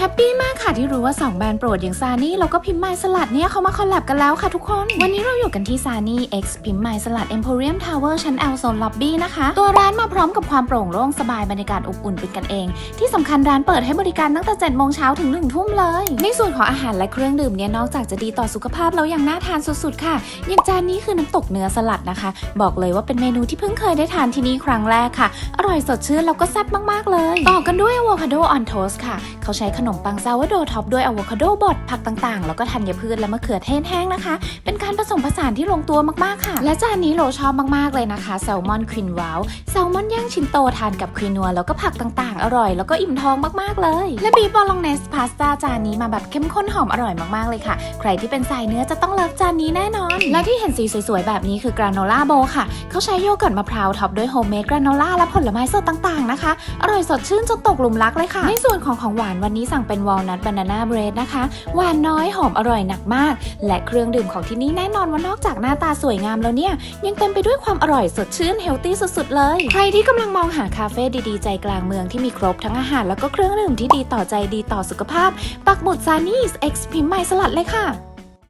แฮปปี้มากค่ะที่รู้ว่า 2 แบรนด์โปรดอย่างซานี่แล้วก็พิมพ์ไมล์สลัดเนี่ยเขามาคอลแลบกันแล้วค่ะทุกคน วันนี้เราอยู่กันที่ซานี่ X พิมพ์ไมล์สลัด Emporium Tower ชั้น L โซนล็อบบี้นะคะ ตัวร้านมาพร้อมกับความโปร่งโล่งสบายบรรยากาศอบอุ่นเป็นกันเอง ที่สำคัญร้านเปิดให้บริการตั้งแต่7โมงเช้าถึง1ทุ่มเลย ในส่วนของอาหารและเครื่องดื่มเนี่ยนอกจากจะดีต่อสุขภาพแล้วยังน่าทานสุดๆค่ะ อย่างจานนี้คือน้ำตกเนื้อสลัดนะคะ บอกเลยว่าเป็นเมนูที่เพิ่งเคยได้ทานที่นี่ครั้งแรกค่ะ อร่อยสดชื่นแล้วก็แซ่บมากๆเลย ต่อกันด้วยอะโวคาโดออนโทสค่ะ เขาใช้ขนนมปังซาวโดท็อปด้วยอะโวคาโดบดผักต่างๆ แล้วก็ธัญพืชและมะเขือเทศแห้งนะคะ เป็นการผสมผสานที่ลงตัวมากๆค่ะ และจานนี้โลชอบมากๆเลยนะคะแซลมอนควินวาวแซลมอนย่างชิ้นโตทานกับควินัวแล้วก็ผักต่างๆ อร่อย แล้วก็อิ่มท้องมากๆเลย และบีบอลองเนสพาสต้าจานนี้มาแบบเข้มข้นหอมอร่อยมากๆเลยค่ะ ใครที่เป็นสายเนื้อจะต้องเลิฟจานนี้แน่นอน และที่เห็นสีสวยๆแบบนี้คือกราโนล่าโบค่ะ เขาใช้โยเกิร์ตมะพร้าวท็อปด้วยโฮมเมดกราโนล่าและผลไม้สดต่างๆนะคะ อร่อยสดชื่นจนตกหลุมรักเลยค่ะ ในส่วนของของหวานวันนี้สั่งเป็นวอลนัทบานาน่าเบรดนะคะ หวานน้อยหอมอร่อยหนักมาก และเครื่องดื่มของที่นี่แน่นอนว่านอกจากหน้าตาสวยงามแล้วเนี่ย ยังเต็มไปด้วยความอร่อยสดชื่นเฮลตี้สุดๆเลย ใครที่กำลังมองหาคาเฟ่ดีๆ ใจกลางเมืองที่มีครบทั้งอาหารแล้วก็เครื่องดื่มที่ดีต่อใจดีต่อสุขภาพ ปักหมุดซานี่ X พิมพ์ใหม่สลัดเลยค่ะ